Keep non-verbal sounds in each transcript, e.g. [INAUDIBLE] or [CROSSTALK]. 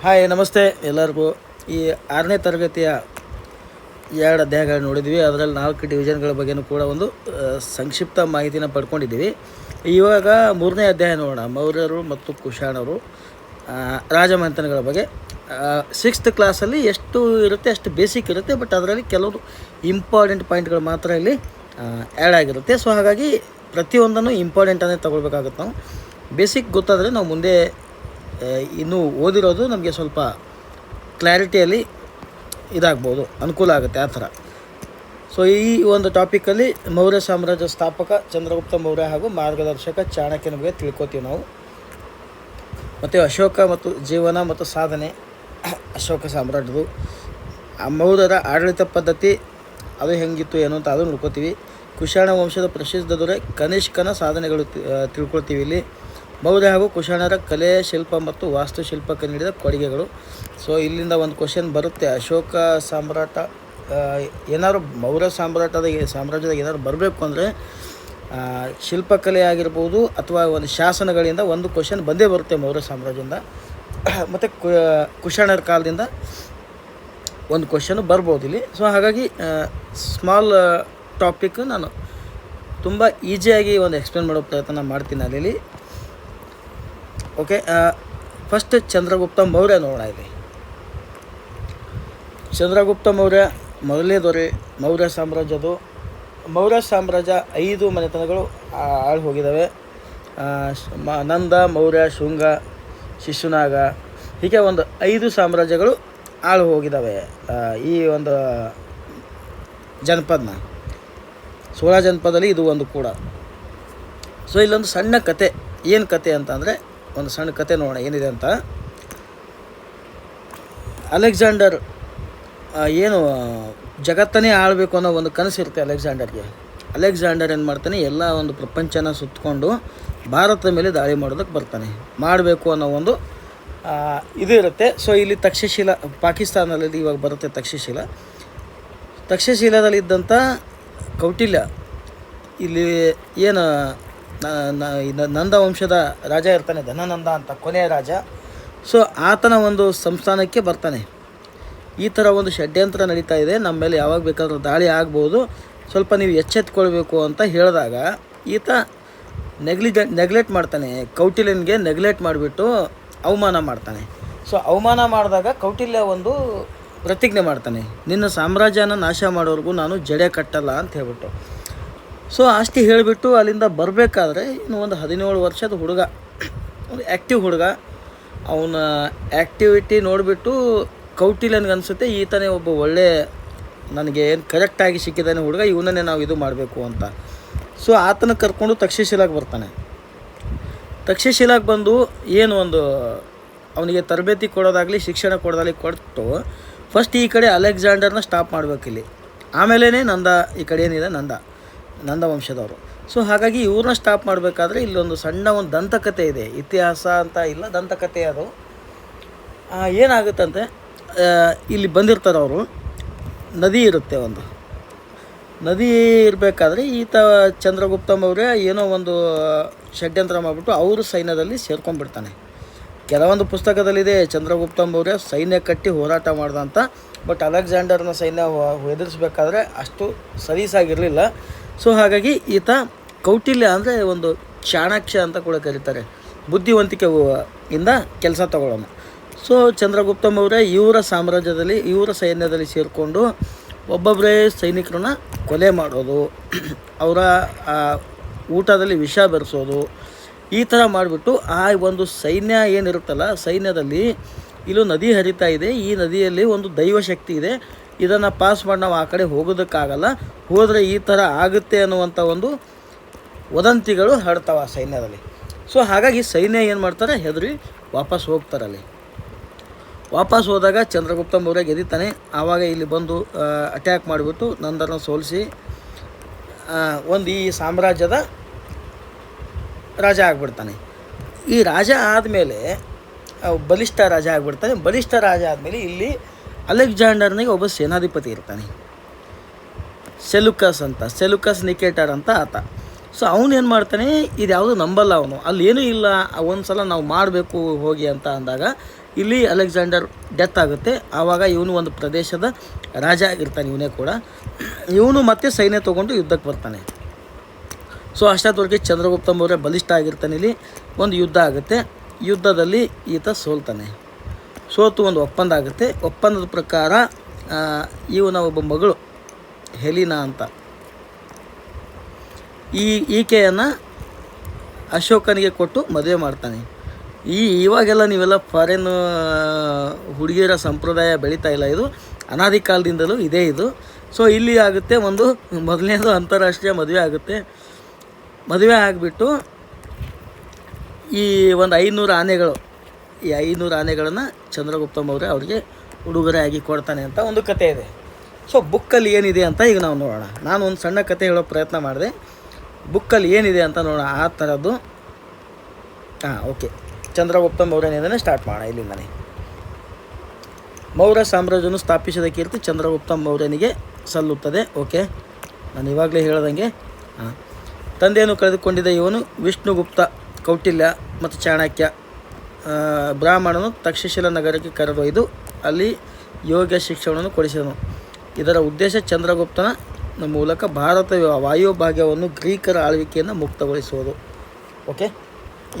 Hi, ನಮಸ್ತೆ ಎಲ್ಲರಿಗೂ. ಈ ಆರನೇ ತರಗತಿಯ ಎರಡು ಅಧ್ಯಾಯಗಳನ್ನ ನೋಡಿದ್ವಿ ಅದರಲ್ಲಿ ನಾಲ್ಕು ಡಿವಿಷನ್ಗಳ ಬಗ್ಗೆನೂ ಕೂಡ ಒಂದು ಸಂಕ್ಷಿಪ್ತ ಮಾಹಿತಿನ ಪಡ್ಕೊಂಡಿದ್ದೀವಿ. ಇವಾಗ ಮೂರನೇ ಅಧ್ಯಾಯ ನೋಡೋಣ. ಮೌರ್ಯರು ಮತ್ತು ಕುಶಾಣರು ರಾಜಮನೆತನಗಳ ಬಗ್ಗೆ. ಸಿಕ್ಸ್ತ್ ಕ್ಲಾಸಲ್ಲಿ ಎಷ್ಟು ಇರುತ್ತೆ, ಅಷ್ಟು ಬೇಸಿಕ್ ಇರುತ್ತೆ ಬಟ್ ಅದರಲ್ಲಿ ಕೆಲವರು ಇಂಪಾರ್ಟೆಂಟ್ ಪಾಯಿಂಟ್ಗಳು ಮಾತ್ರ ಇಲ್ಲಿ ಆ್ಯಡ್ ಆಗಿರುತ್ತೆ. ಸೊ ಹಾಗಾಗಿ ಪ್ರತಿಯೊಂದನ್ನು ಇಂಪಾರ್ಟೆಂಟನ್ನೇ ತಗೊಳ್ಬೇಕಾಗುತ್ತೆ ನಾವು. ಬೇಸಿಕ್ ಗೊತ್ತಾದರೆ ನಾವು ಮುಂದೆ ಇನ್ನೂ ಓದಿರೋದು ನಮಗೆ ಸ್ವಲ್ಪ ಕ್ಲಾರಿಟಿಯಲ್ಲಿ ಇದಾಗ್ಬೋದು, ಅನುಕೂಲ ಆಗುತ್ತೆ ಆ ಥರ. ಸೊ ಈ ಒಂದು ಟಾಪಿಕಲ್ಲಿ ಮೌರ್ಯ ಸಾಮ್ರಾಜ್ಯ ಸ್ಥಾಪಕ ಚಂದ್ರಗುಪ್ತ ಮೌರ್ಯ ಹಾಗೂ ಮಾರ್ಗದರ್ಶಕ ಚಾಣಕ್ಯನ ಬಗ್ಗೆ ತಿಳ್ಕೊತೀವಿ ನಾವು. ಮತ್ತು ಅಶೋಕ ಮತ್ತು ಜೀವನ ಮತ್ತು ಸಾಧನೆ, ಅಶೋಕ ಸಾಮ್ರಾಜ್ಯದು ಆ ಮೌರ್ಯರ ಆಡಳಿತ ಪದ್ಧತಿ ಅದು ಹೆಂಗಿತ್ತು, ಏನು ಅಂತ ಅದು ನೋಡ್ಕೋತೀವಿ. ಕುಶಾಣ ವಂಶದ ಪ್ರಸಿದ್ಧ ದೊರೆ ಕನಿಷ್ಕನ ಸಾಧನೆಗಳು ತಿಳ್ಕೊಳ್ತೀವಿ ಇಲ್ಲಿ. ಮೌರ್ಯ ಹಾಗೂ ಕುಶಾಣರ ಕಲೆ, ಶಿಲ್ಪ ಮತ್ತು ವಾಸ್ತುಶಿಲ್ಪಕ್ಕೆ ನೀಡಿದ ಕೊಡುಗೆಗಳು. ಸೊ ಇಲ್ಲಿಂದ ಒಂದು ಕ್ವಶನ್ ಬರುತ್ತೆ. ಅಶೋಕ ಸಾಮ್ರಾಟ ಏನಾದ್ರು ಮೌರ್ಯ ಸಾಮ್ರಾಟದ ಸಾಮ್ರಾಜ್ಯದಾಗ ಏನಾದ್ರು ಬರಬೇಕು ಅಂದರೆ ಶಿಲ್ಪಕಲೆ ಆಗಿರ್ಬೋದು ಅಥವಾ ಒಂದು ಶಾಸನಗಳಿಂದ ಒಂದು ಕ್ವಶನ್ ಬಂದೇ ಬರುತ್ತೆ ಮೌರ್ಯ ಸಾಮ್ರಾಜ್ಯದಿಂದ. [COUGHS] ಮತ್ತು ಕುಶಾಣರ ಕಾಲದಿಂದ ಒಂದು ಕ್ವಶನು ಬರ್ಬೋದು ಇಲ್ಲಿ. ಸೊ ಹಾಗಾಗಿ ಸ್ಮಾಲ್ ಟಾಪಿಕ್ ನಾನು ತುಂಬ ಈಸಿಯಾಗಿ ಒಂದು ಎಕ್ಸ್ಪ್ಲೇನ್ ಮಾಡೋ ಪ್ರಯತ್ನ ಮಾಡ್ತೀನಿ ಅಲ್ಲಿ ಓಕೆ ಫಸ್ಟ್ ಚಂದ್ರಗುಪ್ತ ಮೌರ್ಯ ನೋಡೋಣ ಇಲ್ಲಿ. ಚಂದ್ರಗುಪ್ತ ಮೌರ್ಯ ಮೊದಲನೇ ದೊರೆ ಮೌರ್ಯ ಸಾಮ್ರಾಜ್ಯದು ಮೌರ್ಯ ಸಾಮ್ರಾಜ್ಯ ಐದು ಮನೆತನಗಳು ಆಳು ಹೋಗಿದ್ದಾವೆ ನಂದ, ಮೌರ್ಯ, ಶೃಂಗ, ಶಿಶುನಾಗ, ಹೀಗೆ ಒಂದು ಐದು ಸಾಮ್ರಾಜ್ಯಗಳು ಆಳು ಹೋಗಿದ್ದಾವೆ ಈ ಒಂದು ಜನಪದನ. ಸೋಳ ಜನಪದಲ್ಲಿ ಇದು ಒಂದು ಕೂಡ. ಸೊ ಇಲ್ಲೊಂದು ಸಣ್ಣ ಕತೆ, ಏನು ಕತೆ ಅಂತಂದರೆ ಒಂದು ಸಣ್ಣ ಕತೆ ನೋಡೋಣ, ಏನಿದೆ ಅಂತ. ಅಲೆಕ್ಸಾಂಡರ್ ಏನು, ಜಗತ್ತನ್ನೇ ಆಳಬೇಕು ಅನ್ನೋ ಒಂದು ಕನಸಿರುತ್ತೆ ಅಲೆಕ್ಸಾಂಡರ್ಗೆ. ಅಲೆಕ್ಸಾಂಡರ್ ಏನು ಮಾಡ್ತಾನೆ, ಎಲ್ಲ ಒಂದು ಪ್ರಪಂಚನ ಸುತ್ತಕೊಂಡು ಭಾರತದ ಮೇಲೆ ದಾಳಿ ಮಾಡೋದಕ್ಕೆ ಬರ್ತಾನೆ. ಮಾಡಬೇಕು ಅನ್ನೋ ಒಂದು ಇದು ಇರುತ್ತೆ. ಸೊ ಇಲ್ಲಿ ತಕ್ಷಶಿಲ, ಪಾಕಿಸ್ತಾನದಲ್ಲಿ ಇವಾಗ ಬರುತ್ತೆ ತಕ್ಷಶಿಲ. ತಕ್ಷಶಿಲದಲ್ಲಿದ್ದಂಥ ಕೌಟಿಲ್ಯ, ಇಲ್ಲಿ ಏನು ನಂದ ವಂಶದ ರಾಜ ಇರ್ತಾನೆ, ಧನನಂದ ಅಂತ ಕೊನೆಯ ರಾಜ. ಸೊ ಆತನ ಒಂದು ಸಂಸ್ಥಾನಕ್ಕೆ ಬರ್ತಾನೆ. ಈ ಥರ ಒಂದು ಷಡ್ಯಂತ್ರ ನಡೀತಾ ಇದೆ. ನಮ್ಮ ಮೇಲೆ ಯಾವಾಗ ಬೇಕಾದರೂ ದಾಳಿ ಆಗ್ಬೋದು. ಸ್ವಲ್ಪ ನೀವು ಎಚ್ಚೆತ್ಕೊಳ್ಬೇಕು ಅಂತ ಹೇಳಿದಾಗ ಈತ ನೆಗ್ಲಿಜೆ, ನೆಗ್ಲೆಕ್ಟ್ ಮಾಡ್ತಾನೆ. ಕೌಟಿಲ್ಯನ್ಗೆ ನೆಗ್ಲೆಕ್ಟ್ ಮಾಡಿಬಿಟ್ಟು ಅವಮಾನ ಮಾಡ್ತಾನೆ. ಸೊ ಅವಮಾನ ಮಾಡಿದಾಗ ಕೌಟಿಲ್ಯ ಒಂದು ಪ್ರತಿಜ್ಞೆ ಮಾಡ್ತಾನೆ. ನಿನ್ನ ಸಾಮ್ರಾಜ್ಯನ ನಾಶ ಮಾಡೋವರೆಗೂ ನಾನು ಜಡೆ ಕಟ್ಟಲ್ಲ ಅಂತ ಹೇಳ್ಬಿಟ್ಟು. ಸೊ ಅಷ್ಟು ಹೇಳಿಬಿಟ್ಟು ಅಲ್ಲಿಂದ ಬರಬೇಕಾದ್ರೆ ಇನ್ನು ಒಂದು ಹದಿನೇಳು ವರ್ಷದ ಹುಡುಗ, ಒಂದು ಆ್ಯಕ್ಟಿವ್ ಹುಡುಗ. ಅವನ ಆ್ಯಕ್ಟಿವಿಟಿ ನೋಡಿಬಿಟ್ಟು ಕೌಟಿಲ್ಯನಿಗೆ ಅನಿಸುತ್ತೆ, ಈತನೇ ಒಬ್ಬ ಒಳ್ಳೆ ನನಗೆ ಏನು ಕರೆಕ್ಟಾಗಿ ಸಿಕ್ಕಿದ್ದಾನೆ ಹುಡುಗ, ಇವನನ್ನೇ ನಾವು ಇದು ಮಾಡಬೇಕು ಅಂತ. ಸೊ ಆತನ ಕರ್ಕೊಂಡು ತಕ್ಷಶಿಲಾಗೆ ಬರ್ತಾನೆ. ತಕ್ಷಶಿಲಾಗೆ ಬಂದು ಏನು ಒಂದು ಅವನಿಗೆ ತರಬೇತಿ ಕೊಡೋದಾಗಲಿ, ಶಿಕ್ಷಣ ಕೊಡೋದಾಗಲಿ ಕೊಟ್ಟು ಫಸ್ಟ್ ಈ ಕಡೆ ಅಲೆಕ್ಸಾಂಡರ್ನ ಸ್ಟಾಪ್ ಮಾಡಬೇಕಿಲ್ಲಿ. ಆಮೇಲೇ ನಂದ ಈ ಕಡೆ ಏನಿದೆ, ನಂದ. ನಂದ ವಂಶದವರು ಸೊ ಹಾಗಾಗಿ ಇವ್ರನ್ನ ಸ್ಟಾಪ್ ಮಾಡಬೇಕಾದ್ರೆ ಇಲ್ಲೊಂದು ಸಣ್ಣ ಒಂದು ದಂತಕತೆ ಇದೆ. ಇತಿಹಾಸ ಅಂತ ಇಲ್ಲ ದಂತಕತೆ ಅದು. ಏನಾಗುತ್ತಂತೆ? ಇಲ್ಲಿ ಬಂದಿರ್ತಾರೆ ಅವರು. ನದಿ ಇರುತ್ತೆ ಒಂದು. ನದಿ ಇರಬೇಕಾದ್ರೆ ಈತ ಚಂದ್ರಗುಪ್ತ ಅವರೇ ಏನೋ ಒಂದು ಷಡ್ಯಂತ್ರ ಮಾಡಿಬಿಟ್ಟು ಅವರು ಸೈನ್ಯದಲ್ಲಿ ಸೇರ್ಕೊಂಡ್ಬಿಡ್ತಾನೆ. ಕೆಲವೊಂದು ಪುಸ್ತಕದಲ್ಲಿದೆ ಚಂದ್ರಗುಪ್ತ ಅವರೇ ಸೈನ್ಯ ಕಟ್ಟಿ ಹೋರಾಟ ಮಾಡ್ದಂತ. ಬಟ್ ಅಲೆಕ್ಸಾಂಡರ್ನ ಸೈನ್ಯ ಎದುರಿಸ್ಬೇಕಾದ್ರೆ ಅಷ್ಟು ಸಲೀಸಾಗಿರಲಿಲ್ಲ ಸೊ ಹಾಗಾಗಿ ಈತ ಕೌಟಿಲ್ಯ ಅಂದರೆ ಒಂದು ಚಾಣಾಕ್ಷ ಅಂತ ಕೂಡ ಕರೀತಾರೆ. ಬುದ್ಧಿವಂತಿಕೆ ಇಂದ ಕೆಲಸ ತಗೊಳ್ಳೋಣ. ಸೊ ಚಂದ್ರಗುಪ್ತ ಮೌರ್ಯ ಇವರ ಸಾಮ್ರಾಜ್ಯದಲ್ಲಿ, ಇವರ ಸೈನ್ಯದಲ್ಲಿ ಸೇರಿಕೊಂಡು ಒಬ್ಬೊಬ್ಬರೇ ಸೈನಿಕರನ್ನ ಕೊಲೆ ಮಾಡೋದು, ಅವರ ಊಟದಲ್ಲಿ ವಿಷ ಬೆರೆಸೋದು, ಈ ಥರ ಮಾಡಿಬಿಟ್ಟು ಆ ಒಂದು ಸೈನ್ಯ ಏನಿರುತ್ತಲ್ಲ, ಸೈನ್ಯದಲ್ಲಿ ಇಲ್ಲೂ ನದಿ ಹರಿತಾ ಇದೆ. ಈ ನದಿಯಲ್ಲಿ ಒಂದು ದೈವ ಶಕ್ತಿ ಇದೆ. ಇದನ್ನು ಪಾಸ್ ಮಾಡಿ ನಾವು ಆ ಕಡೆ ಹೋಗೋದಕ್ಕಾಗಲ್ಲ. ಹೋದರೆ ಈ ಥರ ಆಗುತ್ತೆ ಅನ್ನುವಂಥ ಒಂದು ವದಂತಿಗಳು ಹರಡ್ತಾವೆ ಆ ಸೈನ್ಯದಲ್ಲಿ. ಸೊ ಹಾಗಾಗಿ ಸೈನ್ಯ ಏನು ಮಾಡ್ತಾರೆ? ಹೆದರಿ ವಾಪಸ್ ಹೋಗ್ತಾರಲ್ಲಿ ವಾಪಸ್ ಹೋದಾಗ ಚಂದ್ರಗುಪ್ತ ಮೌರ್ಯ ಗೆದಿತಾನೆ. ಆವಾಗ ಇಲ್ಲಿ ಬಂದು ಅಟ್ಯಾಕ್ ಮಾಡಿಬಿಟ್ಟು ನಂದರನ್ನ ಸೋಲಿಸಿ ಒಂದು ಈ ಸಾಮ್ರಾಜ್ಯದ ರಾಜ ಆಗಿಬಿಡ್ತಾನೆ. ಈ ರಾಜ ಆದಮೇಲೆ ಬಲಿಷ್ಠ ರಾಜ ಆಗಿಬಿಡ್ತಾನೆ. ಬಲಿಷ್ಠ ರಾಜ ಆದಮೇಲೆ ಇಲ್ಲಿ ಅಲೆಕ್ಸಾಂಡರ್ನಿಗೆ ಒಬ್ಬ ಸೇನಾಧಿಪತಿ ಇರ್ತಾನೆ. ಸೆಲುಕಸ್ ಅಂತ, ಸೆಲುಕಸ್ ನಿಕೇಟರ್ ಅಂತ ಆತ. ಸೊ ಅವನೇನು ಮಾಡ್ತಾನೆ, ಇದು ಯಾವುದು ನಂಬಲ್ಲ ಅವನು. ಅಲ್ಲಿ ಏನೂ ಇಲ್ಲ ಒಂದು ಸಲ ನಾವು ಮಾಡಬೇಕು ಹೋಗಿ ಅಂತ ಅಂದಾಗ, ಇಲ್ಲಿ ಅಲೆಕ್ಸಾಂಡರ್ ಡೆತ್ ಆಗುತ್ತೆ. ಆವಾಗ ಇವನು ಒಂದು ಪ್ರದೇಶದ ರಾಜ ಆಗಿರ್ತಾನೆ ಇವನೇ ಕೂಡ. ಇವನು ಮತ್ತೆ ಸೈನ್ಯ ತೊಗೊಂಡು ಯುದ್ಧಕ್ಕೆ ಬರ್ತಾನೆ. ಸೊ ಅಷ್ಟೊತ್ತವರೆಗೆ ಚಂದ್ರಗುಪ್ತ ಮೌರ್ಯ ಬಲಿಷ್ಠ ಆಗಿರ್ತಾನೆ ಇಲ್ಲಿ. ಒಂದು ಯುದ್ಧ ಆಗುತ್ತೆ. ಯುದ್ಧದಲ್ಲಿ ಈತ ಸೋಲ್ತಾನೆ. ಸೋತು ಒಂದು ಒಪ್ಪಂದ ಆಗುತ್ತೆ. ಒಪ್ಪಂದದ ಪ್ರಕಾರ ಇವನ ಒಬ್ಬ ಮಗಳು, ಹೆಲಿನಾ ಅಂತ. ಈ ಈಕೆಯನ್ನು ಅಶೋಕನಿಗೆ ಕೊಟ್ಟು ಮದುವೆ ಮಾಡ್ತಾನೆ. ಈ ಇವಾಗೆಲ್ಲ ನೀವೆಲ್ಲ ಫಾರಿನ್ ಹುಡುಗಿಯರ ಸಂಪ್ರದಾಯ ಬೆಳೀತಾ ಇಲ್ಲ ಇದು. ಅನಾದಿ ಕಾಲದಿಂದಲೂ ಇದೇ ಇದು. ಸೊ ಇಲ್ಲಿ ಆಗುತ್ತೆ ಒಂದು ಮೊದಲನೇದು ಅಂತಾರಾಷ್ಟ್ರೀಯ ಮದುವೆ ಆಗುತ್ತೆ. ಮದುವೆ ಆಗಿಬಿಟ್ಟು ಈ ಒಂದು ಐನೂರು ಆನೆಗಳು ಈ ಐನೂರು ಆನೆಗಳನ್ನು ಚಂದ್ರಗುಪ್ತ ಮೌರ್ಯ ಅವರಿಗೆ ಉಡುಗೊರೆಯಾಗಿ ಕೊಡ್ತಾನೆ ಅಂತ ಒಂದು ಕತೆ ಇದೆ. ಸೊ ಬುಕ್ಕಲ್ಲಿ ಏನಿದೆ ಅಂತ ಈಗ ನಾವು ನೋಡೋಣ. ನಾನು ಒಂದು ಸಣ್ಣ ಕತೆ ಹೇಳೋ ಪ್ರಯತ್ನ ಮಾಡಿದೆ. ಬುಕ್ಕಲ್ಲಿ ಏನಿದೆ ಅಂತ ನೋಡೋಣ. ಆ ಥರದ್ದು. ಹಾಂ, ಓಕೆ. ಚಂದ್ರಗುಪ್ತ ಮೌರ್ಯನಿಂದನೇ ಸ್ಟಾರ್ಟ್ ಮಾಡೋಣ ಇಲ್ಲಿಂದನೇ. ಮೌರ್ಯ ಸಾಮ್ರಾಜ್ಯವನ್ನು ಸ್ಥಾಪಿಸಿದ ಕೀರ್ತಿ ಚಂದ್ರಗುಪ್ತ ಮೌರ್ಯನಿಗೆ ಸಲ್ಲುತ್ತದೆ. ಓಕೆ. ನಾನು ಇವಾಗಲೇ ಹೇಳ್ದಂಗೆ. ಹಾಂ. ತಂದೆಯನ್ನು ಕಳೆದುಕೊಂಡಿದ್ದ ಇವನು ವಿಷ್ಣುಗುಪ್ತ ಕೌಟಿಲ್ಯ ಮತ್ತು ಚಾಣಕ್ಯ. ಬ್ರಾಹ್ಮಣನು ತಕ್ಷಶಿಲ ನಗರಕ್ಕೆ ಕರೆದೊಯ್ದು ಅಲ್ಲಿ ಯೋಗ ಶಿಕ್ಷಣವನ್ನು ಕೊಡಿಸಿದನು. ಇದರ ಉದ್ದೇಶ ಚಂದ್ರಗುಪ್ತನ ಮೂಲಕ ಭಾರತ ವಾಯುಭಾಗ್ಯವನ್ನು ಗ್ರೀಕರ ಆಳ್ವಿಕೆಯನ್ನು ಮುಕ್ತಗೊಳಿಸುವುದು. ಓಕೆ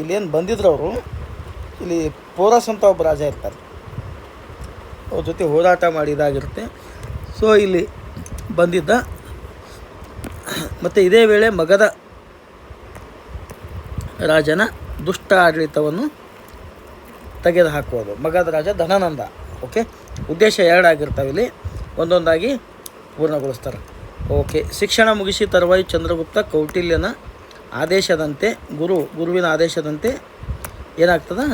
ಇಲ್ಲೇನು ಬಂದಿದ್ರು ಅವರು? ಇಲ್ಲಿ ಪೋರಸ್ ಅಂತ ಒಬ್ಬ ರಾಜ ಇರ್ತಾರೆ. ಅವ್ರ ಜೊತೆ ಹೋರಾಟ ಮಾಡಿದಾಗಿರುತ್ತೆ ಸೊ ಇಲ್ಲಿ ಬಂದಿದ್ದ ಮತ್ತು ಇದೇ ವೇಳೆ ಮಗದ ರಾಜನ ದುಷ್ಟ ಆಡಳಿತವನ್ನು ತೆಗೆದುಹಾಕುವುದು ಮಗದ ರಾಜ ಧನಾನಂದ. ಓಕೆ ಉದ್ದೇಶ ಎರಡಾಗಿರ್ತಾವೆ ಇಲ್ಲಿ. ಒಂದೊಂದಾಗಿ ಪೂರ್ಣಗೊಳಿಸ್ತಾರೆ. ಓಕೆ ಶಿಕ್ಷಣ ಮುಗಿಸಿ ತರುವಾಯ ಚಂದ್ರಗುಪ್ತ ಕೌಟಿಲ್ಯನ ಆದೇಶದಂತೆ, ಗುರು, ಗುರುವಿನ ಆದೇಶದಂತೆ ಏನಾಗ್ತದೆ?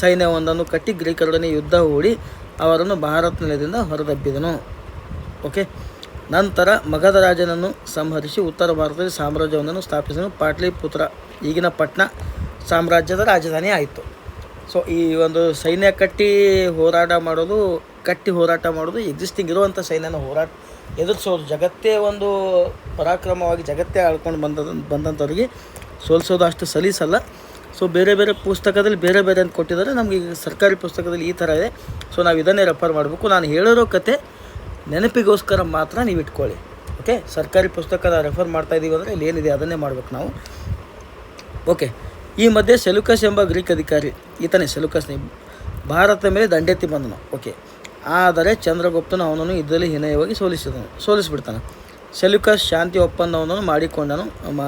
ಸೈನ್ಯವೊಂದನ್ನು ಕಟ್ಟಿ ಗ್ರೀಕರೊಡನೆ ಯುದ್ಧ ಹೂಡಿ ಅವರನ್ನು ಭಾರತ ನೆಲದಿಂದ ಹೊರದಬ್ಬಿದನು. ಓಕೆ ನಂತರ ಮಗಧ ರಾಜನನ್ನು ಸಂಹರಿಸಿ ಉತ್ತರ ಭಾರತದಲ್ಲಿ ಸಾಮ್ರಾಜ್ಯವೊಂದನ್ನು ಸ್ಥಾಪಿಸಿದನು. ಪಾಟ್ಲಿಪುತ್ರ, ಈಗಿನ ಪಟ್ನಾ ಸಾಮ್ರಾಜ್ಯದ ರಾಜಧಾನಿ ಆಯಿತು ಸೊ ಈ ಒಂದು ಸೈನ್ಯ ಕಟ್ಟಿ ಹೋರಾಟ ಮಾಡೋದು, ಕಟ್ಟಿ ಹೋರಾಟ ಮಾಡೋದು ಎಕ್ಸಿಸ್ಟಿಂಗ್ ಇರುವಂಥ ಸೈನ್ಯನ ಹೋರಾಟ. ಎದುರಿಸೋದು ಜಗತ್ತೇ ಒಂದು ಪರಾಕ್ರಮವಾಗಿ ಜಗತ್ತೇ ಆಳ್ಕೊಂಡು ಬಂದ ಬಂದಂಥವ್ರಿಗೆ ಸೋಲಿಸೋದು ಅಷ್ಟು ಸಲೀಸಲ್ಲ. ಸೊ ಬೇರೆ ಬೇರೆ ಪುಸ್ತಕದಲ್ಲಿ ಬೇರೆ ಬೇರೆ ಅಂತ ಕೊಟ್ಟಿದ್ದಾರೆ. ನಮಗೆ ಈಗ ಸರ್ಕಾರಿ ಪುಸ್ತಕದಲ್ಲಿ ಈ ಥರ ಇದೆ. ಸೊ ನಾವು ಇದನ್ನೇ ರೆಫರ್ ಮಾಡಬೇಕು. ನಾನು ಹೇಳಿರೋ ಕತೆ ನೆನಪಿಗೋಸ್ಕರ ಮಾತ್ರ ನೀವು ಇಟ್ಕೊಳ್ಳಿ. ಓಕೆ ಸರ್ಕಾರಿ ಪುಸ್ತಕದ ರೆಫರ್ ಮಾಡ್ತಾ ಇದ್ದೀವಿ ಅಂದರೆ ಇಲ್ಲಿ ಏನಿದೆ ಅದನ್ನೇ ಮಾಡ್ಬೇಕು ನಾವು. ಓಕೆ ಈ ಮಧ್ಯೆ ಸೆಲುಕಸ್ ಎಂಬ ಗ್ರೀಕ್ ಅಧಿಕಾರಿ, ಈತನೇ ಸೆಲುಕಸ್ನೇ ಭಾರತ ಮೇಲೆ ದಂಡೆತ್ತಿ ಬಂದನು. ಓಕೆ. ಆದರೆ ಚಂದ್ರಗುಪ್ತನು ಅವನನ್ನು ಇದರಲ್ಲಿ ಹೀನಯವಾಗಿ ಸೋಲಿಸಿದನು, ಸೋಲಿಸಿಬಿಡ್ತಾನೆ. ಸೆಲುಕಸ್ ಶಾಂತಿ ಒಪ್ಪಂದವನ್ನು ಮಾಡಿಕೊಂಡನು.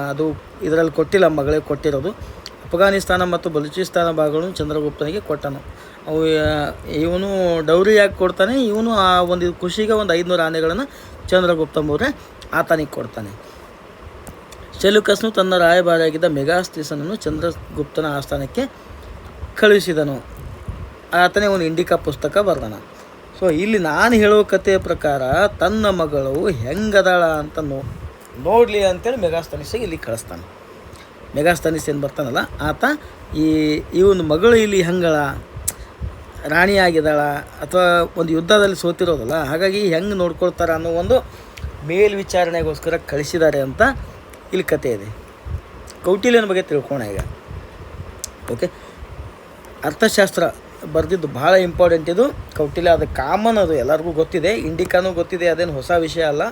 ಅದು ಇದರಲ್ಲಿ ಕೊಟ್ಟಿಲ್ಲ ಮಗಳಿಗೆ ಕೊಟ್ಟಿರೋದು. ಅಫ್ಘಾನಿಸ್ತಾನ ಮತ್ತು ಬಲೂಚಿಸ್ತಾನ ಭಾಗಗಳನ್ನು ಚಂದ್ರಗುಪ್ತನಿಗೆ ಕೊಟ್ಟನು. ಅವು ಇವನು ಡೌರಿ ಯಾಕೆ ಕೊಡ್ತಾನೆ. ಇವನು ಆ ಒಂದು ಖುಷಿಗೆ ಒಂದು ಐದುನೂರು ಆನೆಗಳನ್ನು ಚಂದ್ರಗುಪ್ತ ಮೌರ್ಯ ಆತನಿಗೆ ಕೊಡ್ತಾನೆ. ಸೆಲ್ಯುಕಸ್ನು ತನ್ನ ರಾಯಭಾರಿಯಾಗಿದ್ದ ಮೆಗಾಸ್ತಿಸನನ್ನು ಚಂದ್ರಗುಪ್ತನ ಆಸ್ಥಾನಕ್ಕೆ ಕಳುಹಿಸಿದನು. ಆತನೇ ಒಂದು ಇಂಡಿಕಾ ಪುಸ್ತಕ ಬರ್ದಾನ. ಸೊ ಇಲ್ಲಿ ನಾನು ಹೇಳುವ ಕಥೆಯ ಪ್ರಕಾರ ತನ್ನ ಮಗಳು ಹೆಂಗದಾಳ ಅಂತ ನೋ, ನೋಡಲಿ ಅಂತೇಳಿ ಮೆಗಾಸ್ತನಿಸಿಗೆ ಇಲ್ಲಿ ಕಳಿಸ್ತಾನೆ. ಮೆಗಾಸ್ತನಿಸ್ ಏನು ಬರ್ತಾನಲ್ಲ, ಆತ ಈ ಇವನ ಮಗಳು ಇಲ್ಲಿ ಹೆಂಗಳ ರಾಣಿಯಾಗಿದ್ದಾಳ ಅಥವಾ ಒಂದು ಯುದ್ಧದಲ್ಲಿ ಸೋತಿರೋದಲ್ಲ, ಹಾಗಾಗಿ ಹೆಂಗೆ ನೋಡ್ಕೊಳ್ತಾರೆ ಅನ್ನೋ ಒಂದು ಮೇಲ್ವಿಚಾರಣೆಗೋಸ್ಕರ ಕಳಿಸಿದ್ದಾರೆ ಅಂತ ಇಲ್ಲಿ ಕತೆ ಇದೆ. ಕೌಟಿಲ್ಯನ ಬಗ್ಗೆ ತಿಳ್ಕೋಣ ಈಗ. ಓಕೆ ಅರ್ಥಶಾಸ್ತ್ರ ಬರೆದಿದ್ದು ಭಾಳ ಇಂಪಾರ್ಟೆಂಟ್ ಇದು ಕೌಟಿಲ್ಯ, ಅದು ಕಾಮನ್ ಅದು, ಎಲ್ಲರಿಗೂ ಗೊತ್ತಿದೆ. ಇಂಡಿಕಾನೂ ಗೊತ್ತಿದೆ, ಅದೇನು ಹೊಸ ವಿಷಯ ಅಲ್ಲ.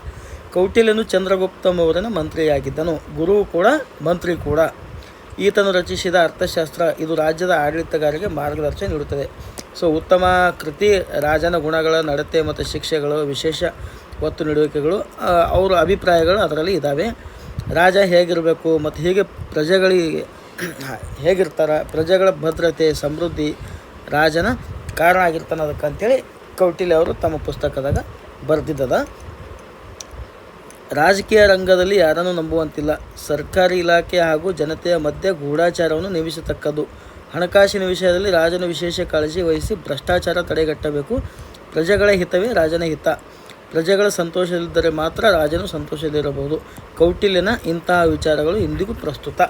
ಕೌಟಿಲ್ಯನು ಚಂದ್ರಗುಪ್ತ ಅವರನ್ನು ಮಂತ್ರಿಯಾಗಿದ್ದನು. ಗುರು ಕೂಡ, ಮಂತ್ರಿ ಕೂಡ. ಈತನು ರಚಿಸಿದ ಅರ್ಥಶಾಸ್ತ್ರ ಇದು ರಾಜ್ಯದ ಆಡಳಿತಗಾರರಿಗೆ ಮಾರ್ಗದರ್ಶನ ನೀಡುತ್ತದೆ. ಸೊ ಉತ್ತಮ ಕೃತಿ, ರಾಜನ ಗುಣಗಳ ನಡತೆ ಮತ್ತು ಶಿಕ್ಷೆಗಳು, ವಿಶೇಷ ಒತ್ತು ನೀಡುವಿಕೆಗಳು ಅವರ ಅಭಿಪ್ರಾಯಗಳು ಅದರಲ್ಲಿ ಇದ್ದಾವೆ ರಾಜ ಹೇಗಿರಬೇಕು ಮತ್ತು ಹೇಗೆ ಪ್ರಜೆಗಳಿಗೆ ಹೇಗಿರ್ತಾರೆ, ಪ್ರಜೆಗಳ ಭದ್ರತೆ, ಸಮೃದ್ಧಿ ರಾಜನ ಕಾರಣ ಆಗಿರ್ತಾನೆ ಅದಕ್ಕೆ ಕೌಟಿಲ್ಯ ಅವರು ತಮ್ಮ ಪುಸ್ತಕದಾಗ ಬರೆದಿದ್ದದ. ರಾಜಕೀಯ ರಂಗದಲ್ಲಿ ಯಾರನ್ನೂ ನಂಬುವಂತಿಲ್ಲ. ಸರ್ಕಾರಿ ಇಲಾಖೆ ಹಾಗೂ ಜನತೆಯ ಮಧ್ಯೆ ಗೂಢಾಚಾರವನ್ನು ನಿಲ್ಲಿಸತಕ್ಕದ್ದು ಹಣಕಾಸಿನ ವಿಷಯದಲ್ಲಿ ರಾಜನ ವಿಶೇಷ ಕಾಳಜಿ ವಹಿಸಿ ಭ್ರಷ್ಟಾಚಾರ ತಡೆಗಟ್ಟಬೇಕು. ಪ್ರಜೆಗಳ ಹಿತವೇ ರಾಜನ ಹಿತ. ಪ್ರಜೆಗಳ ಸಂತೋಷದಲ್ಲಿದ್ದರೆ ಮಾತ್ರ ರಾಜನು ಸಂತೋಷದಲ್ಲಿರಬಹುದು ಕೌಟಿಲ್ಯನ ಇಂತಹ ವಿಚಾರಗಳು ಇಂದಿಗೂ ಪ್ರಸ್ತುತ.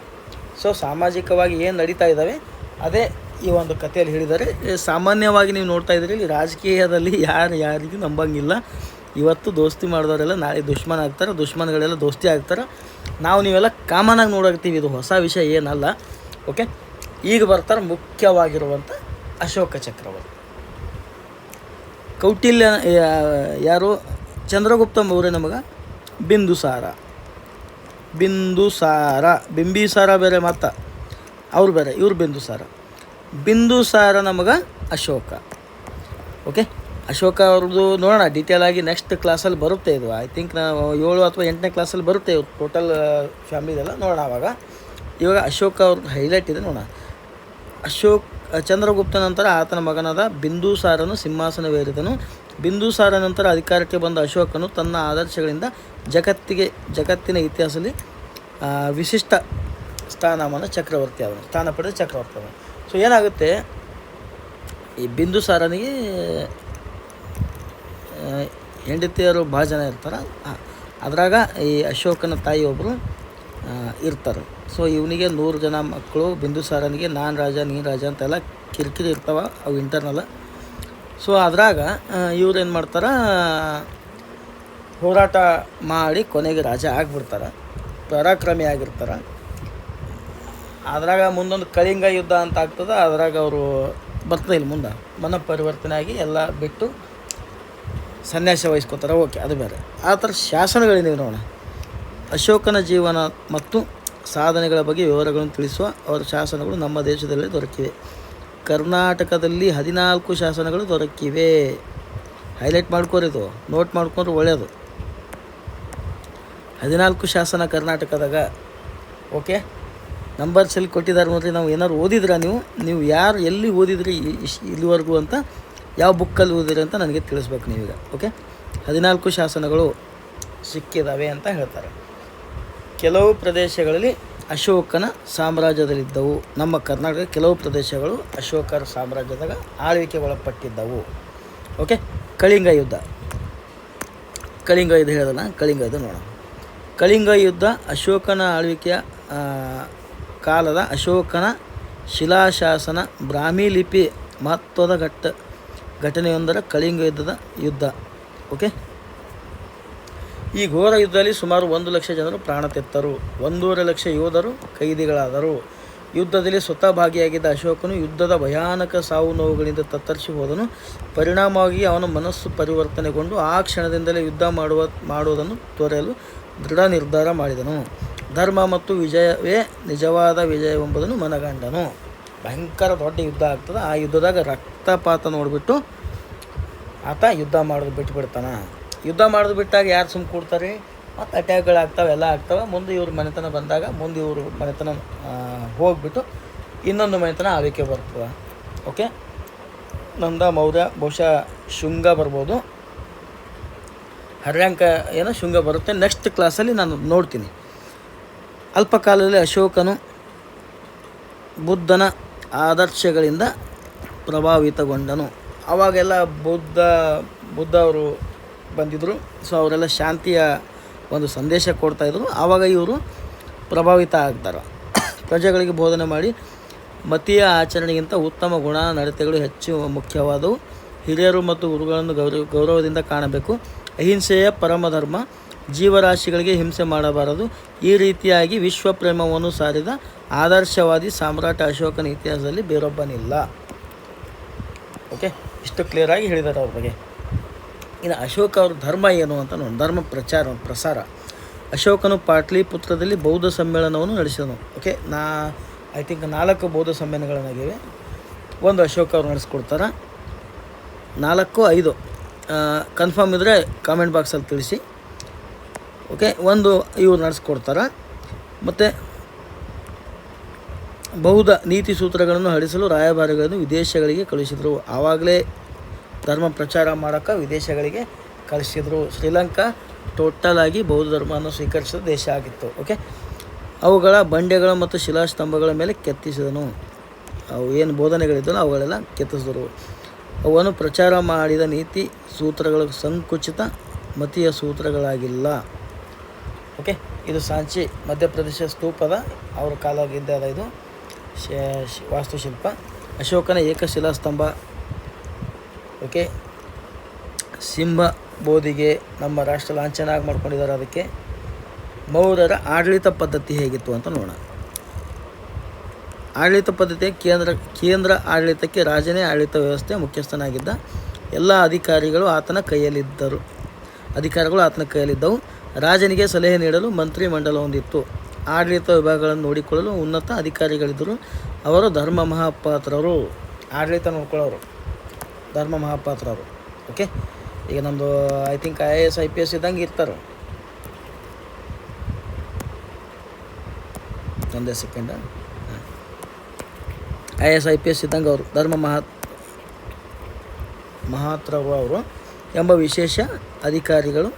ಸೊ ಸಾಮಾಜಿಕವಾಗಿ ಏನು ನಡೀತಾ ಇದ್ದಾವೆ ಅದೇ ಈ ಒಂದು ಕಥೆಯಲ್ಲಿ ಹೇಳಿದ್ದಾರೆ. ಸಾಮಾನ್ಯವಾಗಿ ನೀವು ನೋಡ್ತಾ ಇದ್ದೀರಿ, ಇಲ್ಲಿ ರಾಜಕೀಯದಲ್ಲಿ ಯಾರು ಯಾರಿಗೂ ನಂಬಂಗಿಲ್ಲ. ಇವತ್ತು ದೋಸ್ತಿ ಮಾಡಿದವರೆಲ್ಲ ನಾಳೆ ದುಶ್ಮನ್ ಆಗ್ತಾರೆ, ದುಶ್ಮನ್ಗಳೆಲ್ಲ ದೋಸ್ತಿ ಆಗ್ತಾರೆ. ನಾವು ನೀವೆಲ್ಲ ಕಾಮನಾಗಿ ನೋಡಾಕ್ತೀವಿ ಇದು ಹೊಸ ವಿಷಯ ಏನಲ್ಲ. ಓಕೆ ಈಗ ಬರ್ತಾರೆ ಮುಖ್ಯವಾಗಿರುವಂಥ ಅಶೋಕ ಚಕ್ರವರ್ತಿ. ಕೌಟಿಲ್ಯ ಯಾರು? ಚಂದ್ರಗುಪ್ತ ಮೌರ್ಯ ನಮಗೆ ಬಿಂದುಸಾರ. ಬಿಂದುಸಾರ. ಬಿಂಬಿಸಾರ ಬೇರೆ ಮತ್ತ. ಅವ್ರು ಬೇರೆ, ಇವ್ರು ಬಿಂದುಸಾರ. ಬಿಂದುಸಾರ ನಮಗೆ ಅಶೋಕ. ಓಕೆ ಅಶೋಕ ಅವ್ರದ್ದು ನೋಡೋಣ ಡೀಟೇಲ್ ಆಗಿ ನೆಕ್ಸ್ಟ್ ಕ್ಲಾಸಲ್ಲಿ ಬರುತ್ತೆ ಇದು. ಐ ಥಿಂಕ್ ನಾವು ಏಳು ಅಥವಾ ಎಂಟನೇ ಕ್ಲಾಸಲ್ಲಿ ಬರುತ್ತೆ ಇವ್ರು ಟೋಟಲ್ ಫ್ಯಾಮಿಲಿದೆಲ್ಲ ನೋಡೋಣ ಆವಾಗ ಇವಾಗ ಅಶೋಕ ಅವ್ರದ್ದು ಹೈಲೈಟ್ ಇದೆ ನೋಡೋಣ. ಅಶೋಕ್, ಚಂದ್ರಗುಪ್ತ ನಂತರ ಆತನ ಮಗನಾದ ಬಿಂದುಸಾರನು ಸಿಂಹಾಸನವೇರಿದನು. ಬಿಂದುಸಾರ ನಂತರ ಅಧಿಕಾರಕ್ಕೆ ಬಂದ ಅಶೋಕನು ತನ್ನ ಆದರ್ಶಗಳಿಂದ ಜಗತ್ತಿಗೆ, ಜಗತ್ತಿನ ಇತಿಹಾಸದಲ್ಲಿ ವಿಶಿಷ್ಟ ಸ್ಥಾನಮಾನ ಚಕ್ರವರ್ತಿ ಅವನು, ಸ್ಥಾನ ಪಡೆದ ಚಕ್ರವರ್ತಿ ಅವನು. ಸೊ ಏನಾಗುತ್ತೆ? ಈ ಬಿಂದುಸಾರನಿಗೆ ಸಾರನಿಗೆ ಹೆಂಡತಿಯರು ಭಾಳ ಜನ ಇರ್ತಾರೆ. ಅದ್ರಾಗ ಈ ಅಶೋಕನ ತಾಯಿ ಒಬ್ಬರು ಇರ್ತಾರೆ. ಸೊ ಇವನಿಗೆ ನೂರು ಜನ ಮಕ್ಕಳು ಬಿಂದುಸಾರನಿಗೆ ನಾನು ರಾಜ, ನೀನು ರಾಜ ಅಂತೆಲ್ಲ ಕಿರಿಕಿರಿ ಇರ್ತಾವ, ಅವು ಇಂಟರ್ನಲ್ ಸೊ ಅದ್ರಾಗ ಏನು ಮಾಡ್ತಾರೆ, ಹೋರಾಟ ಮಾಡಿ ಕೊನೆಗೆ ರಾಜ ಆಗಿಬಿಡ್ತಾರೆ, ಪರಾಕ್ರಮಿ ಆಗಿರ್ತಾರೆ. ಅದ್ರಾಗ ಮುಂದೊಂದು ಕಳಿಂಗ ಯುದ್ಧ ಅಂತ ಆಗ್ತದೆ, ಅದ್ರಾಗ ಅವರು ಬರ್ತದೆ ಇಲ್ಲಿ ಮುಂದೆ ಮನ ಪರಿವರ್ತನೆ ಆಗಿ ಎಲ್ಲ ಬಿಟ್ಟು ಸನ್ಯಾಸ ವಹಿಸ್ಕೋತಾರೆ, ಓಕೆ, ಅದು ಬೇರೆ. ಆ ಥರ ಶಾಸನಗಳಿವೆ ನೋಡೋಣ ಅಶೋಕನ ಜೀವನ ಮತ್ತು ಸಾಧನೆಗಳ ಬಗ್ಗೆ ವಿವರಗಳನ್ನು ತಿಳಿಸುವ ಅವರ ಶಾಸನಗಳು ನಮ್ಮ ದೇಶದಲ್ಲಿ ದೊರಕಿವೆ. ಕರ್ನಾಟಕದಲ್ಲಿ ಹದಿನಾಲ್ಕು ಶಾಸನಗಳು ದೊರಕಿವೆ. ಹೈಲೈಟ್ ಮಾಡ್ಕೋರಿದು ನೋಟ್ ಮಾಡ್ಕೊಂಡ್ರೆ ಒಳ್ಳೆಯದು ಹದಿನಾಲ್ಕು ಶಾಸನ ಕರ್ನಾಟಕದಾಗ. ಓಕೆ? ನಂಬರ್ಸ್ ಎಲ್ಲಿ ಕೊಟ್ಟಿದ್ದಾರೆ ನೋಡ್ರಿ, ನಾವು ಏನಾದ್ರು ಓದಿದ್ರಾ ನೀವು? ನೀವು ಯಾರು ಎಲ್ಲಿ ಓದಿದ್ರಿ ಇಲ್ಲಿವರೆಗೂ ಅಂತ ಯಾವ ಬುಕ್ಕಲ್ಲಿ ಓದಿದ್ರಿ ಅಂತ ನನಗೆ ತಿಳಿಸ್ಬೇಕು ನೀವೀಗ. ಓಕೆ? ಹದಿನಾಲ್ಕು ಶಾಸನಗಳು ಸಿಕ್ಕಿದಾವೆ ಅಂತ ಹೇಳ್ತಾರೆ. ಕೆಲವು ಪ್ರದೇಶಗಳಲ್ಲಿ ಅಶೋಕನ ಸಾಮ್ರಾಜ್ಯದಲ್ಲಿದ್ದವು. ನಮ್ಮ ಕರ್ನಾಟಕದ ಕೆಲವು ಪ್ರದೇಶಗಳು ಅಶೋಕರ ಸಾಮ್ರಾಜ್ಯದಾಗ ಆಳ್ವಿಕೆ ಒಳಪಟ್ಟಿದ್ದವು. ಓಕೆ ಕಳಿಂಗ ಯುದ್ಧ. ಕಳಿಂಗ ಯುದ್ಧ ಹೇಳೋದಲ್ಲ ಕಳಿಂಗ ಯುದ್ಧ ನೋಡೋಣ. ಕಳಿಂಗ ಯುದ್ಧ ಅಶೋಕನ ಆಳ್ವಿಕೆಯ ಕಾಲದ ಅಶೋಕನ ಶಿಲಾಶಾಸನ ಬ್ರಾಹ್ಮಿ ಲಿಪಿ ಮಹತ್ವದ ಘಟ್ಟ, ಘಟನೆಯೊಂದರ ಕಳಿಂಗ ಯುದ್ಧದ ಯುದ್ಧ. ಓಕೆ ಈ ಘೋರ ಯುದ್ಧದಲ್ಲಿ ಸುಮಾರು ಒಂದು ಲಕ್ಷ ಜನರು ಪ್ರಾಣ ತೆತ್ತರು. ಒಂದೂವರೆ ಲಕ್ಷ ಯೋಧರು ಕೈದಿಗಳಾದರು. ಯುದ್ಧದಲ್ಲಿ ಸ್ವತಃ ಭಾಗಿಯಾಗಿದ್ದ ಅಶೋಕನು ಯುದ್ಧದ ಭಯಾನಕ ಸಾವು ನೋವುಗಳಿಂದ ತತ್ತರಿಸಿ ಹೋದನು. ಪರಿಣಾಮವಾಗಿ ಅವನ ಮನಸ್ಸು ಪರಿವರ್ತನೆಗೊಂಡು ಆ ಕ್ಷಣದಿಂದಲೇ ಯುದ್ಧ ಮಾಡುವ, ಮಾಡುವುದನ್ನು ತೊರೆಯಲು ದೃಢ ನಿರ್ಧಾರ ಮಾಡಿದನು. ಧರ್ಮ ಮತ್ತು ವಿಜಯವೇ ನಿಜವಾದ ವಿಜಯವೆಂಬುದನ್ನು ಮನಗಂಡನು. ಭಯಂಕರ ದೊಡ್ಡ ಯುದ್ಧ ಆಗ್ತದೆ. ಆ ಯುದ್ಧದಾಗ ರಕ್ತಪಾತ ನೋಡಿಬಿಟ್ಟು ಆತ ಯುದ್ಧ ಮಾಡೋದು ಬಿಟ್ಟು ಬಿಡ್ತಾನ ಯುದ್ಧ ಮಾಡಿದ್ ಬಿಟ್ಟಾಗ ಯಾರು ಸುಮ್ಮ ಕೂಡ್ತಾರೆ? ಮತ್ತು ಅಟ್ಯಾಕ್ಗಳಾಗ್ತವೆ ಎಲ್ಲ ಆಗ್ತವೆ. ಮುಂದೆ ಇವ್ರ ಮನೆತನ ಬಂದಾಗ, ಮುಂದೆ ಇವರು ಮನೆತನ ಹೋಗ್ಬಿಟ್ಟು ಇನ್ನೊಂದು ಮನೆತನ ಆಳ್ವಿಕೆ ಬರ್ತದೆ. ಓಕೆ ನಂದ ಮೌರ್ಯ, ಬಹುಶಃ ಶುಂಗ ಬರ್ಬೋದು. ಹರ್ಯಾಂಕ ಏನೋ ಶುಂಗ ಬರುತ್ತೆ. ನೆಕ್ಸ್ಟ್ ಕ್ಲಾಸಲ್ಲಿ ನಾನು ನೋಡ್ತೀನಿ. ಅಲ್ಪ ಕಾಲದಲ್ಲಿ ಅಶೋಕನು ಬುದ್ಧನ ಆದರ್ಶಗಳಿಂದ ಪ್ರಭಾವಿತಗೊಂಡನು. ಅವಾಗೆಲ್ಲ ಬುದ್ಧ ಬುದ್ಧ ಅವರು ಬಂದಿದ್ದರು ಸೊ ಅವರೆಲ್ಲ ಶಾಂತಿಯ ಒಂದು ಸಂದೇಶ ಕೊಡ್ತಾಯಿದ್ರು ಆವಾಗ ಇವರು ಪ್ರಭಾವಿತ ಆಗ್ತಾರೆ. ಪ್ರಜೆಗಳಿಗೆ ಬೋಧನೆ ಮಾಡಿ ಮತೀಯ ಆಚರಣೆಗಿಂತ ಉತ್ತಮ ಗುಣ ನಡತೆಗಳು ಹೆಚ್ಚು ಮುಖ್ಯವಾದವು. ಹಿರಿಯರು ಮತ್ತು ಗುರುಗಳನ್ನು ಗೌರವ ಗೌರವದಿಂದ ಕಾಣಬೇಕು. ಅಹಿಂಸೆಯ ಪರಮಧರ್ಮ, ಜೀವರಾಶಿಗಳಿಗೆ ಹಿಂಸೆ ಮಾಡಬಾರದು. ಈ ರೀತಿಯಾಗಿ ವಿಶ್ವ ಪ್ರೇಮವನ್ನು ಸಾರಿದ ಆದರ್ಶವಾದಿ ಸಾಮ್ರಾಟ ಅಶೋಕನ ಇತಿಹಾಸದಲ್ಲಿ ಬೇರೊಬ್ಬನಿಲ್ಲ. ಓಕೆ ಇಷ್ಟು ಕ್ಲಿಯರಾಗಿ ಹೇಳಿದ್ದಾರೆ ಅವ್ರ ಬಗ್ಗೆ. ಇನ್ನು ಅಶೋಕ ಅವ್ರ ಧರ್ಮ ಏನು ಅಂತ ನೋಡಿ, ಧರ್ಮ ಪ್ರಚಾರ, ಪ್ರಸಾರ. ಅಶೋಕನು ಪಾಟ್ಲಿಪುತ್ರದಲ್ಲಿ ಬೌದ್ಧ ಸಮ್ಮೇಳನವನ್ನು ನಡೆಸಿದನು. ಓಕೆ ನಾ ಐ ಥಿಂಕ್ ನಾಲ್ಕು ಬೌದ್ಧ ಸಮ್ಮೇಳನಗಳನ್ನಾಗಿವೆ ಒಂದು ಅಶೋಕ ಅವ್ರು ನಡೆಸ್ಕೊಡ್ತಾರೆ. ನಾಲ್ಕು, ಐದು. ಕನ್ಫರ್ಮ್ ಇದ್ದರೆ ಕಾಮೆಂಟ್ ಬಾಕ್ಸಲ್ಲಿ ತಿಳಿಸಿ. ಓಕೆ ಒಂದು ಇವ್ರು ನಡೆಸ್ಕೊಡ್ತಾರೆ. ಮತ್ತು ಬೌದ್ಧ ನೀತಿ ಸೂತ್ರಗಳನ್ನು ಹಳಿಸಲು ರಾಯಭಾರಿಗಳನ್ನು ವಿದೇಶಗಳಿಗೆ ಕಳುಹಿಸಿದರು. ಆವಾಗಲೇ ಧರ್ಮ ಪ್ರಚಾರ ಮಾಡೋಕ್ಕೆ ವಿದೇಶಗಳಿಗೆ ಕಳಿಸಿದರು. ಶ್ರೀಲಂಕಾ ಟೋಟಲ್ ಆಗಿ ಬೌದ್ಧ ಧರ್ಮವನ್ನು ಸ್ವೀಕರಿಸಿದ ದೇಶ ಆಗಿತ್ತು ಓಕೆ ಅವುಗಳ ಬಂಡೆಗಳು ಮತ್ತು ಶಿಲಾಸ್ತಂಭಗಳ ಮೇಲೆ ಕೆತ್ತಿಸಿದನು. ಅವು ಏನು ಬೋಧನೆಗಳಿದ್ದನು ಅವುಗಳೆಲ್ಲ ಕೆತ್ತಿಸಿದರು. ಅವನ್ನು ಪ್ರಚಾರ ಮಾಡಿದ ನೀತಿ ಸೂತ್ರಗಳು ಸಂಕುಚಿತ ಮತೀಯ ಸೂತ್ರಗಳಾಗಿಲ್ಲ ಓಕೆ ಇದು ಸಾಂಚಿ ಮಧ್ಯಪ್ರದೇಶ ಸ್ತೂಪದ ಅವರ ಕಾಲವಾಗಿದ್ದ ಇದು. ವಾಸ್ತುಶಿಲ್ಪ. ಅಶೋಕನ ಏಕಶಿಲಾ ಸ್ತಂಭ ಓಕೆ? ಸಿಂಹ ಬೋಧಿಗೆ ನಮ್ಮ ರಾಷ್ಟ್ರ ಲಾಂಛನ ಆಗಿ ಮಾಡ್ಕೊಂಡಿದ್ದಾರೆ ಅದಕ್ಕೆ. ಮೌರ್ಯರ ಆಡಳಿತ ಪದ್ಧತಿ ಹೇಗಿತ್ತು ಅಂತ ನೋಡೋಣ. ಆಡಳಿತ ಪದ್ಧತಿ ಕೇಂದ್ರ ಕೇಂದ್ರ ಆಡಳಿತಕ್ಕೆ ರಾಜನೇ ಆಡಳಿತ ವ್ಯವಸ್ಥೆ ಮುಖ್ಯಸ್ಥನಾಗಿದ್ದ ಎಲ್ಲ ಅಧಿಕಾರಿಗಳು ಆತನ ಕೈಯಲ್ಲಿದ್ದರು. ಅಧಿಕಾರಿಗಳು ಆತನ ಕೈಯಲ್ಲಿದ್ದವು. ರಾಜನಿಗೆ ಸಲಹೆ ನೀಡಲು ಮಂತ್ರಿ ಮಂಡಲ ಹೊಂದಿತ್ತು. ಆಡಳಿತ ವಿಭಾಗಗಳನ್ನು ನೋಡಿಕೊಳ್ಳಲು ಉನ್ನತ ಅಧಿಕಾರಿಗಳಿದ್ದರು. ಅವರು ಧರ್ಮ ಮಹಾಪಾತ್ರರು. ಆಡಳಿತ ನೋಡ್ಕೊಳ್ಳೋರು. ಧರ್ಮ ಮಹಾಪಾತ್ರ ಅವರು ಓಕೆ ಈಗ ನಮ್ಮದು I think I A S I P S ಇದ್ದಂಗೆ ಇರ್ತಾರೆ. ಒಂದೇ second I S I P S ಇದ್ದಂಗೆ ಅವರು, ಧರ್ಮ ಮಹಾ ಮಹಾತ್ರವು ಅವರು ಎಂಬ ವಿಶೇಷ ಅಧಿಕಾರಿಗಳು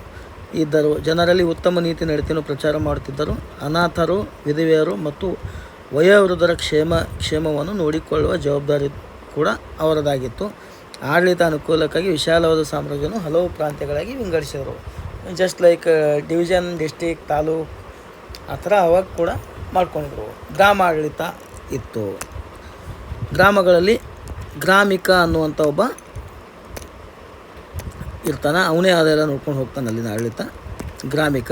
ಇದ್ದರು. ಜನರಲ್ಲಿ ಉತ್ತಮ ನೀತಿ ನಡತೆಯನ್ನು ಪ್ರಚಾರ ಮಾಡುತ್ತಿದ್ದರು. ಅನಾಥರು, ವಿಧವೆಯರು ಮತ್ತು ವಯೋವೃದ್ಧರ ಕ್ಷೇಮ, ಕ್ಷೇಮವನ್ನು ನೋಡಿಕೊಳ್ಳುವ ಜವಾಬ್ದಾರಿ ಕೂಡ ಅವರದಾಗಿತ್ತು. ಆಡಳಿತ ಅನುಕೂಲಕ್ಕಾಗಿ ವಿಶಾಲವಾದ ಸಾಮ್ರಾಜ್ಯವನ್ನು ಹಲವು ಪ್ರಾಂತ್ಯಗಳಾಗಿ ವಿಂಗಡಿಸಿದರು. Just like division district taluk, ಆ ಥರ ಅವಾಗ ಕೂಡ ಮಾಡ್ಕೊಂಡಿದ್ರು. ಗ್ರಾಮ ಆಡಳಿತ ಇತ್ತು. ಗ್ರಾಮಗಳಲ್ಲಿ ಗ್ರಾಮಿಕ ಅನ್ನುವಂಥ ಒಬ್ಬ ಇರ್ತಾನೆ. ಅವನೇ ಅದೆಲ್ಲ ನೋಡ್ಕೊಂಡು ಹೋಗ್ತಾನೆ ಅಲ್ಲಿನ ಆಡಳಿತ. ಗ್ರಾಮಿಕ.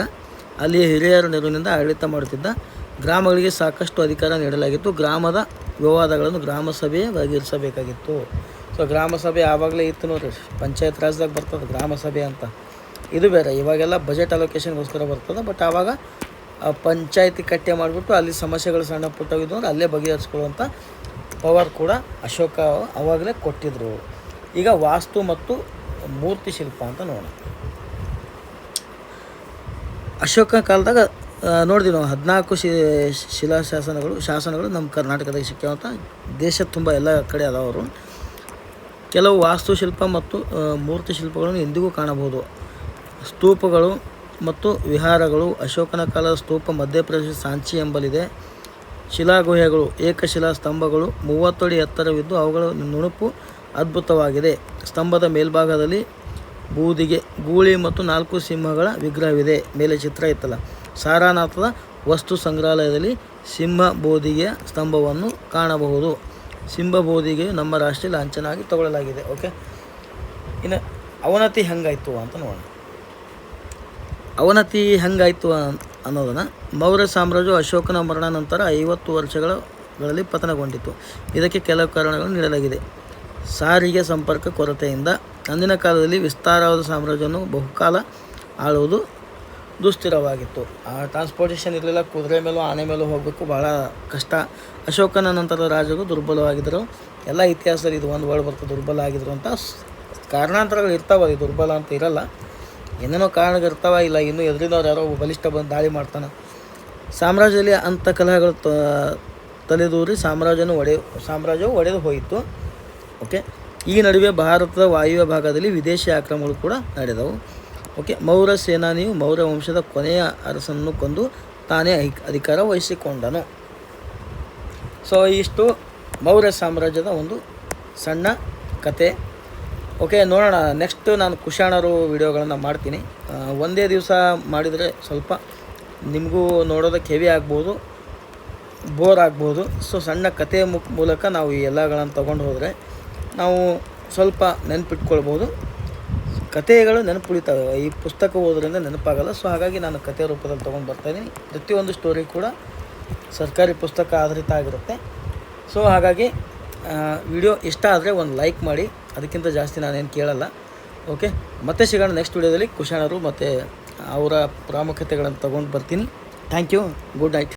ಅಲ್ಲಿ ಹಿರಿಯರ ನೆರವಿನಿಂದ ಆಡಳಿತ ಮಾಡುತ್ತಿದ್ದ ಗ್ರಾಮಗಳಿಗೆ ಸಾಕಷ್ಟು ಅಧಿಕಾರ ನೀಡಲಾಗಿತ್ತು. ಗ್ರಾಮದ ವಿವಾದಗಳನ್ನು ಗ್ರಾಮ ಸಭೆಯೇ ಬಗೆಹರಿಸಬೇಕಾಗಿತ್ತು. ಸೊ ಗ್ರಾಮ ಸಭೆ ಆವಾಗಲೇ ಇತ್ತು ನೋಡ್ರಿ. ಪಂಚಾಯತ್ ರಾಜ್ದಾಗ ಬರ್ತದೆ ಗ್ರಾಮ ಸಭೆ ಅಂತ. ಇದು ಬೇರೆ, ಇವಾಗೆಲ್ಲ ಬಜೆಟ್ ಅಲೋಕೇಶನ್ಗೋಸ್ಕರ ಬರ್ತದೆ ಬಟ್ ಆವಾಗ ಪಂಚಾಯತಿ ಕಟ್ಟೆ ಮಾಡಿಬಿಟ್ಟು ಅಲ್ಲಿ ಸಮಸ್ಯೆಗಳು ಸಣ್ಣ ಪುಟ್ಟವಿದ್ದು ಅಂದ್ರೆ ಅಲ್ಲೇ ಬಗೆಹರಿಸ್ಕೊಳ್ಳುವಂಥ ಪವರ್ ಕೂಡ ಅಶೋಕ ಆವಾಗಲೇ ಕೊಟ್ಟಿದ್ದರು ಈಗ ವಾಸ್ತು ಮತ್ತು ಮೂರ್ತಿ ಶಿಲ್ಪ ಅಂತ ನೋಡೋಣ. ಅಶೋಕ ಕಾಲದಾಗ ನೋಡಿದ್ವಿ ನಾವು ಹದಿನಾಲ್ಕು ಶಿ, ಶಿಲಾಶಾಸನಗಳು, ಶಾಸನಗಳು ನಮ್ಮ ಕರ್ನಾಟಕದಾಗ ಸಿಕ್ಕಾವಂಥ ದೇಶ ತುಂಬ ಎಲ್ಲ ಕಡೆ ಅದಾವರು ಕೆಲವು ವಾಸ್ತುಶಿಲ್ಪ ಮತ್ತು ಮೂರ್ತಿ ಶಿಲ್ಪಗಳನ್ನು ಎಂದಿಗೂ ಕಾಣಬಹುದು. ಸ್ತೂಪಗಳು ಮತ್ತು ವಿಹಾರಗಳು, ಅಶೋಕನ ಕಾಲದ ಸ್ತೂಪ, ಮಧ್ಯಪ್ರದೇಶ, ಸಾಂಚಿ ಎಂಬಲ್ಲಿದೆ. ಶಿಲಾಗುಹೆಗಳು, ಏಕಶಿಲಾ ಸ್ತಂಭಗಳು, ಮೂವತ್ತಡಿ ಎತ್ತರವಿದ್ದು ಅವುಗಳ ನುಣುಪು ಅದ್ಭುತವಾಗಿದೆ. ಸ್ತಂಭದ ಮೇಲ್ಭಾಗದಲ್ಲಿ ಬೂದಿಗೆ ಗೂಳಿ ಮತ್ತು ನಾಲ್ಕು ಸಿಂಹಗಳ ವಿಗ್ರಹವಿದೆ. ಮೇಲೆ ಚಿತ್ರ ಇತ್ತಲ್ಲ. ಸಾರಾನಾಥದ ವಸ್ತು ಸಂಗ್ರಹಾಲಯದಲ್ಲಿ ಸಿಂಹ ಬೋಧಿಗೆಯ ಸ್ತಂಭವನ್ನು ಕಾಣಬಹುದು. ಸಿಂಹ ಬೋಧಿಗೆ ನಮ್ಮ ರಾಷ್ಟ್ರೀಯ ಲಾಂಛನವಾಗಿ ತಗೊಳ್ಳಲಾಗಿದೆ ಓಕೆ ಇನ್ನು ಅವನತಿ ಹೆಂಗಾಯ್ತು ಅಂತ ನೋಡೋಣ. ಅವನತಿ ಹೆಂಗಾಯ್ತು ಅನ್- ಅನ್ನೋದನ್ನು ಮೌರ್ಯ ಸಾಮ್ರಾಜ್ಯ ಅಶೋಕನ ಮರಣ ನಂತರ ಐವತ್ತು ವರ್ಷಗಳಲ್ಲಿ ಪತನಗೊಂಡಿತು. ಇದಕ್ಕೆ ಕೆಲವು ಕಾರಣಗಳನ್ನು ನೀಡಲಾಗಿದೆ. ಸಾರಿಗೆ ಸಂಪರ್ಕ ಕೊರತೆಯಿಂದ ಅಂದಿನ ಕಾಲದಲ್ಲಿ ವಿಸ್ತಾರವಾದ ಸಾಮ್ರಾಜ್ಯವನ್ನು ಬಹುಕಾಲ ಆಳುವುದು ದುಸ್ಥಿರವಾಗಿತ್ತು. ಆ ಟ್ರಾನ್ಸ್ಪೋರ್ಟೇಷನ್ ಇರಲಿಲ್ಲ, ಕುದುರೆ ಮೇಲೂ ಆನೆ ಮೇಲೂ ಹೋಗಬೇಕು ಭಾಳ ಕಷ್ಟ. ಅಶೋಕನ ನಂತರದ ರಾಜರು ದುರ್ಬಲವಾಗಿದ್ದರು. ಎಲ್ಲ ಇತಿಹಾಸದಲ್ಲಿ ಇದು ಒಂದು ವರ್ಡ್ ಬರ್ತದೆ ದುರ್ಬಲ ಆಗಿದ್ರು ಅಂತ. ಕಾರಣಾಂತರಗಳು ಇರ್ತಾವ ಅದು ದುರ್ಬಲ ಅಂತ ಇರಲ್ಲ. ಏನೇನೋ ಕಾರಣಗಳು ಇರ್ತಾವ, ಇಲ್ಲ ಇನ್ನೂ ಎದುರಿನವ್ರು ಯಾರೋ ಬಲಿಷ್ಠ ಬಂದು ದಾಳಿ ಮಾಡ್ತಾನೆ. ಸಾಮ್ರಾಜ್ಯದಲ್ಲಿ ಅಂಥ ಕಲಹಗಳು ತಲೆದೂರಿ ಸಾಮ್ರಾಜ್ಯನೂ ಒಡೆ, ಸಾಮ್ರಾಜ್ಯವು ಒಡೆದು ಹೋಯಿತು. ಓಕೆ ಈ ನಡುವೆ ಭಾರತದ ವಾಯುವ್ಯ ಭಾಗದಲ್ಲಿ ವಿದೇಶಿ ಆಕ್ರಮಣಗಳು ಕೂಡ ನಡೆದವು. ಓಕೆ ಮೌರ್ಯ ಸೇನಾನಿಯು ಮೌರ್ಯ ವಂಶದ ಕೊನೆಯ ಅರಸನ್ನು ಕೊಂದು ತಾನೇ ಅಧಿಕಾರ ವಹಿಸಿಕೊಂಡನು. ಸೊ ಇಷ್ಟು ಮೌರ್ಯ ಸಾಮ್ರಾಜ್ಯದ ಒಂದು ಸಣ್ಣ ಕತೆ. ಓಕೆ, ನೋಡೋಣ ನೆಕ್ಸ್ಟ್ ನಾನು ಕುಶಾಣರು ವಿಡಿಯೋಗಳನ್ನು ಮಾಡ್ತೀನಿ. ಒಂದೇ ದಿವಸ ಮಾಡಿದರೆ ಸ್ವಲ್ಪ ನಿಮಗೂ ನೋಡೋದಕ್ಕೆ ಹೆವಿ ಆಗ್ಬೋದು ಬೋರ್ ಆಗ್ಬೋದು. ಸೊ ಸಣ್ಣ ಕತೆ ಮುಖ ಮೂಲಕ ನಾವು ಈ ಎಲ್ಲಗಳನ್ನು ತೊಗೊಂಡು ಹೋದರೆ ನಾವು ಸ್ವಲ್ಪ ನೆನಪಿಟ್ಕೊಳ್ಬೋದು. ಕಥೆಗಳು ನೆನಪುಳಿತಾವೆ. ಈ ಪುಸ್ತಕ ಓದೋದ್ರಿಂದ ನೆನಪಾಗಲ್ಲ. ಸೊ ಹಾಗಾಗಿ ನಾನು ಕಥೆ ರೂಪದಲ್ಲಿ ತೊಗೊಂಡು ಬರ್ತಾಯಿದ್ದೀನಿ ಪ್ರತಿಯೊಂದು ಸ್ಟೋರಿ ಕೂಡ ಸರ್ಕಾರಿ ಪುಸ್ತಕ ಆಧಾರಿತ ಆಗಿರುತ್ತೆ. ಸೊ ಹಾಗಾಗಿ ವಿಡಿಯೋ ಇಷ್ಟ ಆದರೆ ಒಂದು ಲೈಕ್ ಮಾಡಿ. ಅದಕ್ಕಿಂತ ಜಾಸ್ತಿ ನಾನೇನು ಕೇಳಲ್ಲ. ಓಕೆ ಮತ್ತೆ ಸಿಗೋಣ ನೆಕ್ಸ್ಟ್ ವಿಡಿಯೋದಲ್ಲಿ ಕುಶಾಣರು ಮತ್ತು ಅವರ ಪ್ರಾಮುಖ್ಯತೆಗಳನ್ನು ತೊಗೊಂಡು ಬರ್ತೀನಿ. Thank you good night